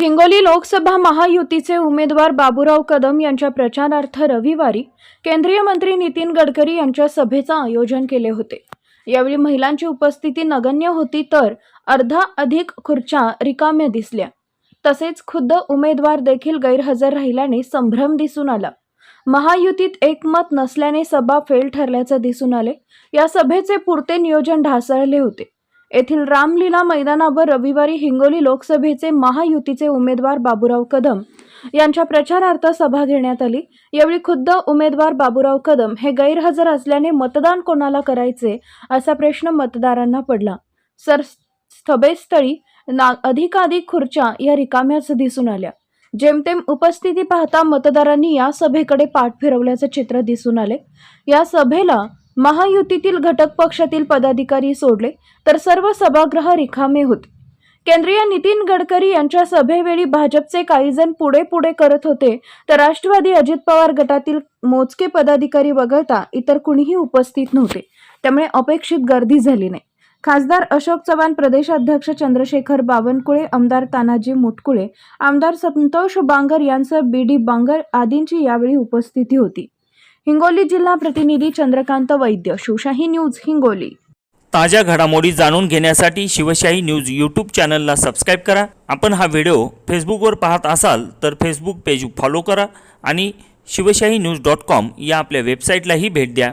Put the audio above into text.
हिंगोली लोकसभा महायुतीचे उमेदवार बाबूराव कदम यांच्या प्रचारार्थ रविवारी केंद्रीय मंत्री नितीन गडकरी यांच्या सभेचं आयोजन केले होते. यावेळी महिलांची उपस्थिती नगण्य होती तर अर्धा अधिक खुर्च्या रिकाम्या दिसल्या. तसेच खुद्द उमेदवार देखील गैरहजर राहिल्याने संभ्रम दिसून आला. महायुतीत एकमत नसल्याने सभा फेल ठरल्याचं दिसून आले. या सभेचे पुरते नियोजन ढासळले होते. येथील रामलीला मैदानावर रविवारी हिंगोली लोकसभेचे महायुतीचे उमेदवार बाबुराव कदम यांच्या प्रचारार्थ सभा घेण्यात आली. यावेळी खुद्द उमेदवार बाबुराव कदम हे गैरहजर असल्याने मतदान कोणाला करायचे असा प्रश्न मतदारांना पडला. सर सभेस्थळी ना अधिकाधिक खुर्च्या या रिकाम्याच दिसून आल्या. जेमतेम उपस्थिती पाहता मतदारांनी या सभेकडे पाठ फिरवल्याचे चित्र दिसून आले. या सभेला महायुतीतील घटक पक्षातील पदाधिकारी सोडले तर सर्व सभागृह रिकामे होते. केंद्रीय नितीन गडकरी यांच्या सभेवेळी भाजपचे काही जण पुढे पुढे करत होते तर राष्ट्रवादी अजित पवार गटातील मोजके पदाधिकारी वगळता इतर कुणीही उपस्थित नव्हते. त्यामुळे अपेक्षित गर्दी झाली नाही. खासदार अशोक चव्हाण प्रदेशाध्यक्ष चंद्रशेखर बावनकुळे आमदार तानाजी मुटकुळे आमदार संतोष बांगर यांसह बी डी बांगर आदींची यावेळी उपस्थिती होती. हिंगोली जिल्हा प्रतिनिधी चंद्रकांत वैद्य शिवशाही न्यूज हिंगोली. ताज्या घडामोडी जाणून घेण्यासाठी शिवशाही न्यूज यूट्यूब चॅनलला सबस्क्राईब करा. आपण हा व्हिडिओ फेसबुकवर पाहत असाल तर फेसबुक पेज फॉलो करा आणि शिवशाही न्यूज डॉट कॉम या आपल्या वेबसाईटलाही भेट द्या.